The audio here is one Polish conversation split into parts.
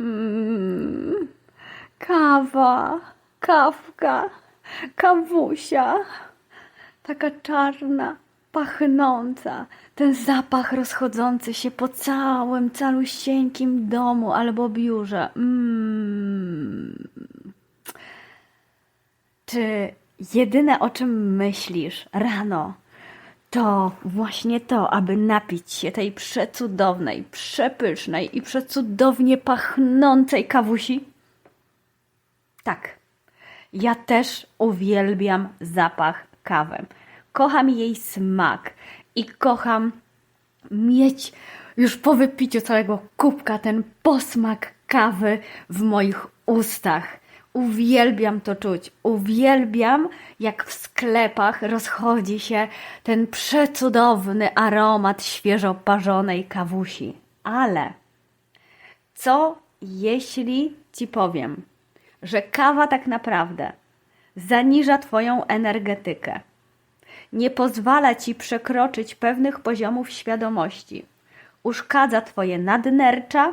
Mm, kawa, kawka, kawusia. Taka czarna, pachnąca. Ten zapach rozchodzący się po całym, calusieńkim domu albo biurze. Mm. Czy jedyne o czym myślisz rano to właśnie to, aby napić się tej przecudownej, przepysznej i przecudownie pachnącej kawusi? Tak. Ja też uwielbiam zapach kawy. Kocham jej smak i kocham mieć już po wypiciu całego kubka ten posmak kawy w moich ustach. Uwielbiam to czuć. Uwielbiam, jak w sklepach rozchodzi się ten przecudowny aromat świeżo parzonej kawusi. Ale co jeśli ci powiem, że kawa tak naprawdę zaniża Twoją energetykę, nie pozwala Ci przekroczyć pewnych poziomów świadomości, uszkadza Twoje nadnercza,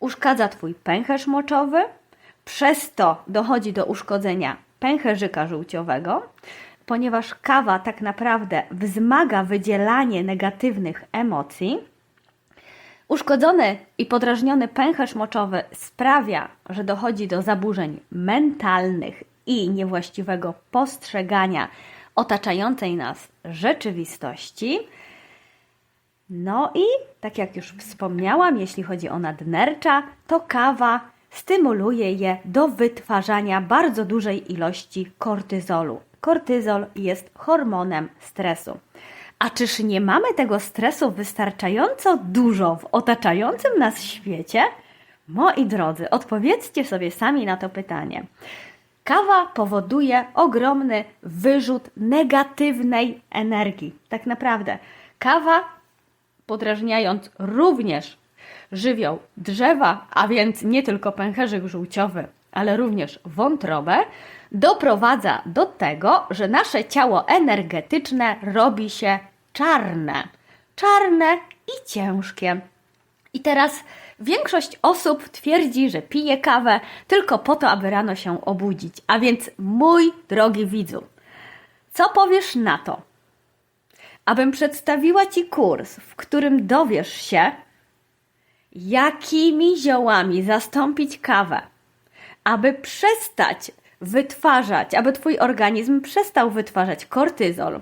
uszkadza Twój pęcherz moczowy, przez to dochodzi do uszkodzenia pęcherzyka żółciowego, ponieważ kawa tak naprawdę wzmaga wydzielanie negatywnych emocji. Uszkodzony i podrażniony pęcherz moczowy sprawia, że dochodzi do zaburzeń mentalnych i niewłaściwego postrzegania otaczającej nas rzeczywistości. No i tak jak już wspomniałam, jeśli chodzi o nadnercza, to kawa stymuluje je do wytwarzania bardzo dużej ilości kortyzolu. Kortyzol jest hormonem stresu. A czyż nie mamy tego stresu wystarczająco dużo w otaczającym nas świecie? Moi drodzy, odpowiedzcie sobie sami na to pytanie. Kawa powoduje ogromny wyrzut negatywnej energii. Tak naprawdę, kawa, podrażniając również żywioł drzewa, a więc nie tylko pęcherzyk żółciowy, ale również wątrobę, doprowadza do tego, że nasze ciało energetyczne robi się czarne. Czarne i ciężkie. I teraz większość osób twierdzi, że pije kawę tylko po to, aby rano się obudzić. A więc, mój drogi widzu, co powiesz na to? Abym przedstawiła Ci kurs, w którym dowiesz się, jakimi ziołami zastąpić kawę, aby przestać wytwarzać, aby Twój organizm przestał wytwarzać kortyzol,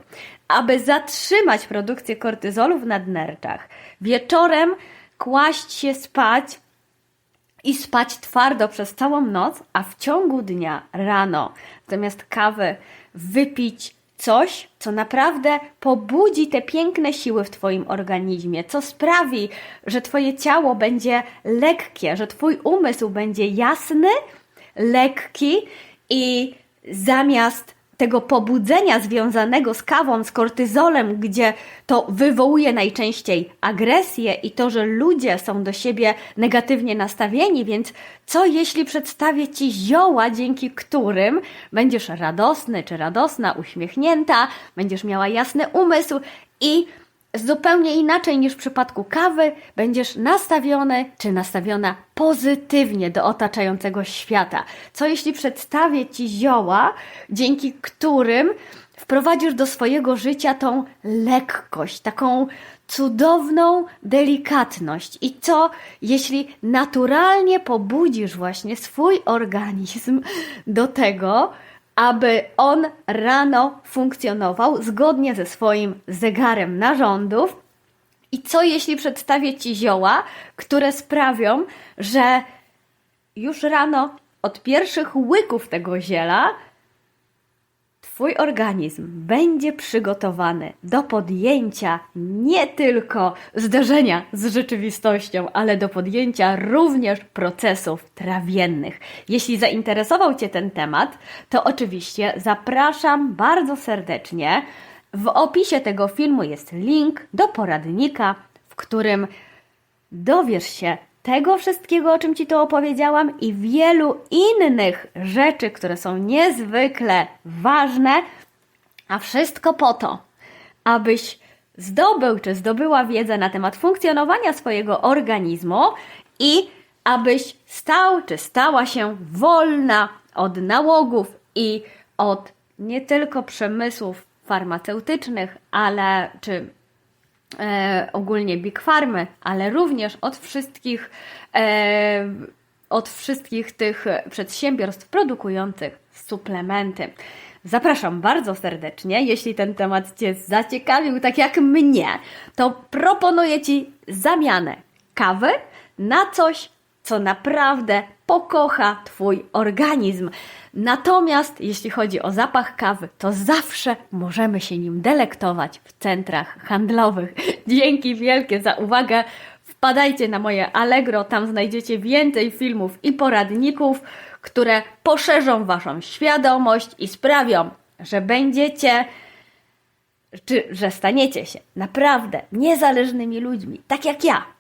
aby zatrzymać produkcję kortyzolu w nadnerczach. Wieczorem kłaść się spać i spać twardo przez całą noc, a w ciągu dnia rano zamiast kawy wypić coś, co naprawdę pobudzi te piękne siły w Twoim organizmie, co sprawi, że Twoje ciało będzie lekkie, że Twój umysł będzie jasny, lekki i zamiast tego pobudzenia związanego z kawą, z kortyzolem, gdzie to wywołuje najczęściej agresję i to, że ludzie są do siebie negatywnie nastawieni, więc co jeśli przedstawię Ci zioła, dzięki którym będziesz radosny czy radosna, uśmiechnięta, będziesz miała jasny umysł i zupełnie inaczej niż w przypadku kawy, będziesz nastawiony czy nastawiona pozytywnie do otaczającego świata. Co jeśli przedstawię Ci zioła, dzięki którym wprowadzisz do swojego życia tą lekkość, taką cudowną delikatność. I co, jeśli naturalnie pobudzisz właśnie swój organizm do tego, aby on rano funkcjonował zgodnie ze swoim zegarem narządów. I co jeśli przedstawię Ci zioła, które sprawią, że już rano od pierwszych łyków tego ziela Twój organizm będzie przygotowany do podjęcia nie tylko zderzenia z rzeczywistością, ale do podjęcia również procesów trawiennych. Jeśli zainteresował Cię ten temat, to oczywiście zapraszam bardzo serdecznie. W opisie tego filmu jest link do poradnika, w którym dowiesz się tego wszystkiego, o czym Ci tu opowiedziałam i wielu innych rzeczy, które są niezwykle ważne, a wszystko po to, abyś zdobył czy zdobyła wiedzę na temat funkcjonowania swojego organizmu i abyś stał czy stała się wolna od nałogów i od nie tylko przemysłów farmaceutycznych, ale czy e, ogólnie Big Farmy, ale również od wszystkich, e, od wszystkich tych przedsiębiorstw produkujących suplementy. Zapraszam bardzo serdecznie. Jeśli ten temat Cię zaciekawił, tak jak mnie, to proponuję Ci zamianę kawy na coś, co naprawdę pokocha Twój organizm. Natomiast jeśli chodzi o zapach kawy, to zawsze możemy się nim delektować w centrach handlowych. Dzięki wielkie za uwagę. Wpadajcie na moje Allegro, tam znajdziecie więcej filmów i poradników, które poszerzą Waszą świadomość i sprawią, że będziecie, czy że staniecie się naprawdę niezależnymi ludźmi, tak jak ja,